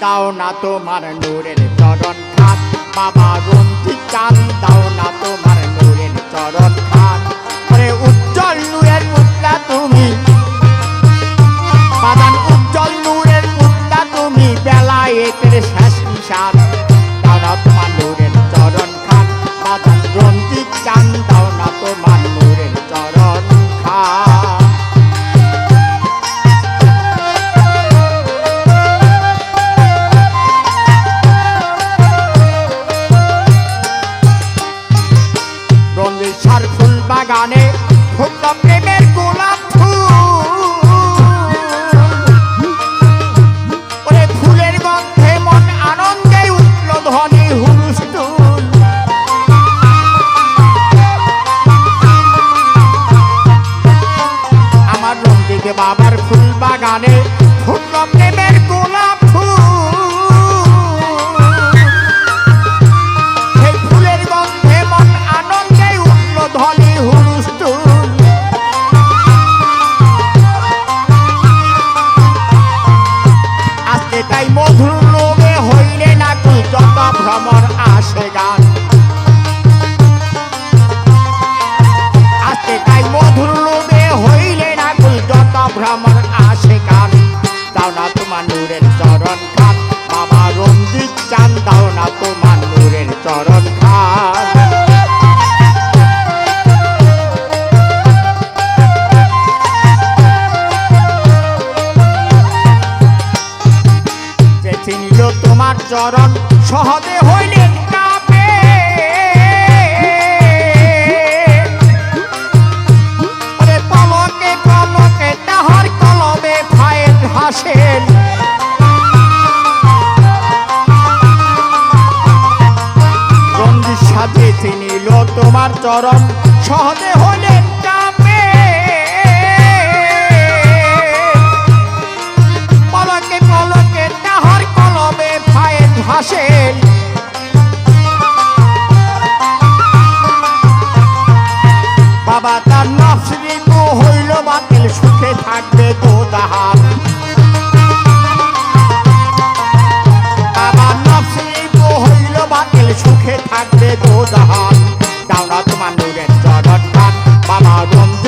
দাও না তোমার নূরের চরণ খাত বাবা রন্তি চান, দাও না তোমার নূরের চরণ খাত আজকে তাই মধুর লোভে হইলে নাকি যত ভ্রমর আসে গান দাও না তোমার নূরের চরণ খান বাবা রঞ্জিত চান, দাও না তোমার নূরের চরণ চরণ সহজে হাসেন রঞ্জিত সাথে চিনিল তোমার চরণ, সহজে হইলেন কাপে পলকে পলকে তাহার কলমে ফায়ের ভাসেন। বাবা তার নফসরি তো হইল বাতিল, সুখে থাকবে তো তাহার খান বাবা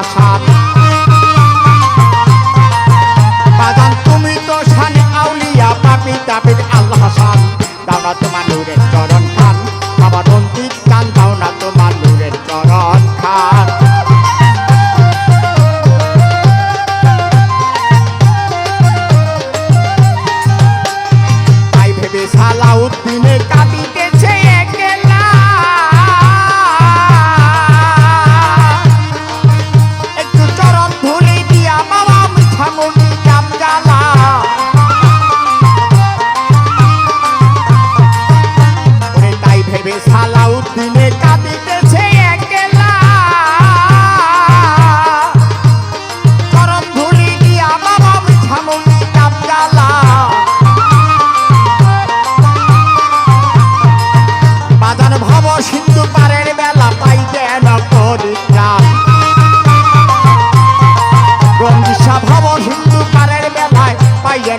হাসান বাদান তুমি তো সানে আউলিয়া পাপি কাপির